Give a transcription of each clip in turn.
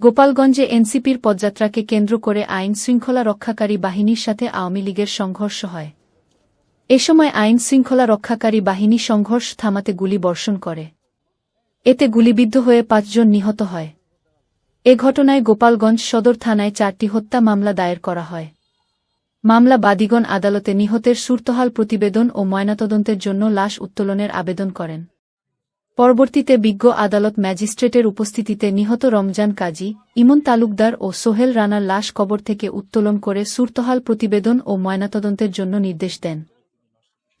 গোপালগঞ্জে এনসিপির পদযাত্রাকে কেন্দ্র করে আইন শৃঙ্খলা রক্ষাকারী বাহিনীর সাথে আওয়ামী লীগের সংঘর্ষ হয়। এ সময় আইন শৃঙ্খলা রক্ষাকারী বাহিনী সংঘর্ষ থামাতে গুলি বর্ষণ করে। এতে গুলিবিদ্ধ হয়ে পাঁচজন নিহত হয়। এ ঘটনায় গোপালগঞ্জ সদর থানায় চারটি হত্যা মামলা দায়ের করা হয়। মামলা বাদীগণ আদালতে নিহতের সুরতহাল প্রতিবেদন ও ময়নাতদন্তের জন্য লাশ উত্তোলনের আবেদন করেন। পরবর্তীতে বিজ্ঞ আদালত ম্যাজিস্ট্রেটের উপস্থিতিতে নিহত রমজান কাজী, ইমন তালুকদার ও সোহেল রানার লাশ কবর থেকে উত্তোলন করে সুরতহাল প্রতিবেদন ও ময়নাতদন্তের জন্য নির্দেশ দেন।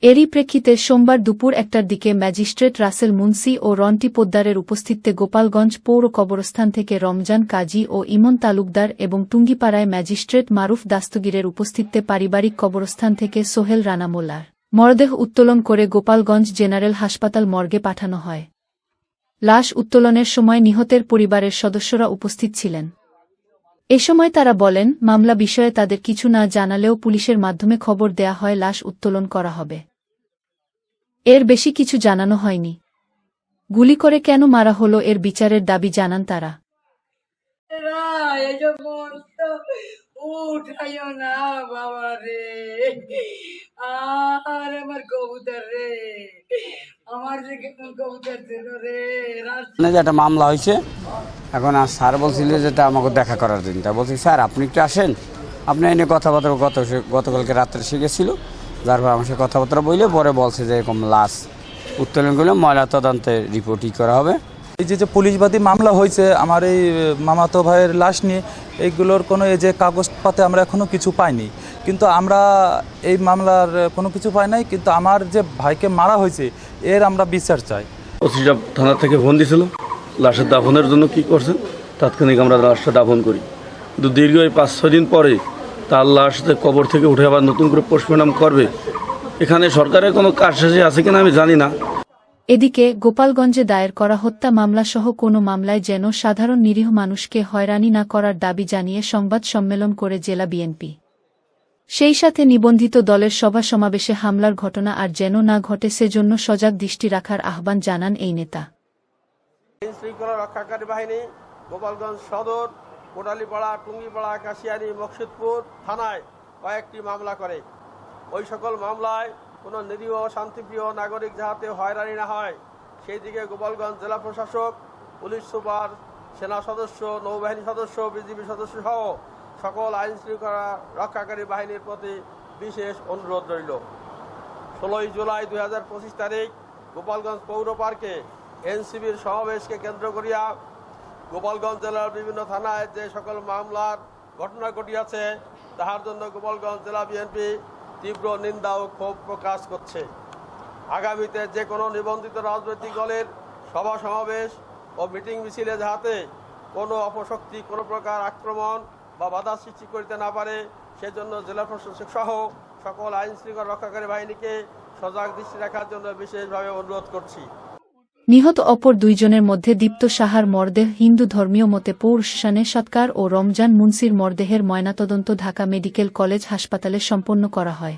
এরই প্রেক্ষিতে সোমবার দুপুর একটার দিকে ম্যাজিস্ট্রেট রাসেল মুন্সি ও রন্টি পোদ্দারের উপস্থিতিতে গোপালগঞ্জ পৌর কবরস্থান থেকে রমজান কাজী ও ইমন তালুকদার এবং টুঙ্গিপাড়ায় ম্যাজিস্ট্রেট মারুফ দাস্তগীরের উপস্থিতিতে পারিবারিক কবরস্থান থেকে সোহেল রানা মোল্লার মরদেহ উত্তোলন করে গোপালগঞ্জ জেনারেল হাসপাতাল মর্গে পাঠানো হয়। লাশ উত্তোলনের সময় নিহতের পরিবারের সদস্যরা উপস্থিত ছিলেন। এ সময় তারা বলেন, মামলা বিষয়ে তাদের কিছু না জানালেও পুলিশের মাধ্যমে খবর দেয়া হয় লাশ উত্তোলন করা হবে। এর বেশি কিছু জানানো হয়নি। গুলি করে কেন মারা হলো এর বিচারের দাবি জানান তারা। উঠাইও না বাবা রে। আর আমার কবুতর রে। একটা মামলা হয়েছে এখন আর স্যার বলছিল যেটা আমাকে দেখা করার জন্য। তা বলছি স্যার আপনি একটু আসেন। আপনি এনে কথাবার্তা গত গতকালকে রাত্রে শিখেছিল যার পর আমার সাথে কথাবার্তা বললে পরে বলছে যে এরকম লাশ উত্তোলন করলে ময়লা তদন্তে রিপোর্টই করা হবে। এই যে যে পুলিশবাদী মামলা হয়েছে আমার এই মামাতো ভাইয়ের লাশ নিয়ে এইগুলোর কোনো এই যে কাগজপাতে আমরা এখনও কিছু পাইনি। কিন্তু আমরা এই মামলার কোনো কিছু পাই নাই কিন্তু আমার যে ভাইকে মারা হয়েছে এর আমরা বিচার চাই। ওসি সাহেব থানা থেকে ফোন দিছিল লাশের দাফনের জন্য কি করছেন? তাৎক্ষণিক আমরা লাশটা দাফন করি। কিন্তু দীর্ঘ এই পাঁচ ছয় দিন পরে তার লাশ কবর থেকে উঠে আবার নতুন করে পোস্টমর্টম করবে এখানে সরকারের কোনো কাজ শেষে আছে কিনা আমি জানি না। এদিকে গোপালগঞ্জে দায়ের করা হত্যা মামলাসহ কোনো মামলায় যেন সাধারণ নিরীহ মানুষকে হয়রানি না করার দাবি জানিয়ে সংবাদ সম্মেলন করে জেলা বিএনপি। সেই সাথে নিবন্ধিত দলের সভা সমাবেশে হামলার ঘটনা আর যেন না ঘটে সেজন্য সজাগ দৃষ্টি রাখার আহ্বান জানান এই নেতা। শৃঙ্খলা রক্ষাকারী বাহিনী, গোপালগঞ্জ সদর, কোটালীপাড়া, টুঙ্গিপাড়া কাশিয়ারি মকসুদপুর থানায় কয়েকটি মামলা করে। ওই সকল মামলায় কোনো নিরীহ, শান্তিপ্রিয় নাগরিক যাহাতে হয়রানি না হয়, সেই দিকে গোপালগঞ্জ জেলা প্রশাসক, পুলিশ সুপার, সেনা সদস্য, নৌবাহিনী সদস্য, বিজিবি সদস্য সহ সকল আইন শৃঙ্খলা রক্ষাকারী বাহিনীর প্রতি বিশেষ অনুরোধ রইল। ষোলোই জুলাই দুই হাজার পঁচিশ তারিখ গোপালগঞ্জ পৌর পার্কে এনসিবির সমাবেশকে কেন্দ্র করিয়া গোপালগঞ্জ জেলার বিভিন্ন থানায় যে সকল মামলার ঘটনা ঘটিয়াছে, তাহার জন্য গোপালগঞ্জ জেলা বিএনপি তীব্র নিন্দা ও ক্ষোভ প্রকাশ করছে। আগামীতে যে কোনো নিবন্ধিত রাজনৈতিক দলের সভা সমাবেশ ও মিটিং মিছিলে যাহাতে কোনো অপশক্তি, কোনো প্রকার আক্রমণ বা বাধা সৃষ্টি করিতে না পারে, সেজন্য জেলা প্রশাসক সহ সকল আইন শৃঙ্খলা রক্ষাকারী বাহিনীকে সজাগ দৃষ্টি রাখার জন্য বিশেষভাবে অনুরোধ করছি। নিহত অপর দুইজনের মধ্যে দীপ্ত সাহার মরদেহ হিন্দু ধর্মীয় মতে পৌরশানে সৎকার ও রমজান মুন্সির মরদেহের ময়নাতদন্ত ঢাকা মেডিকেল কলেজ হাসপাতালে সম্পন্ন করা হয়।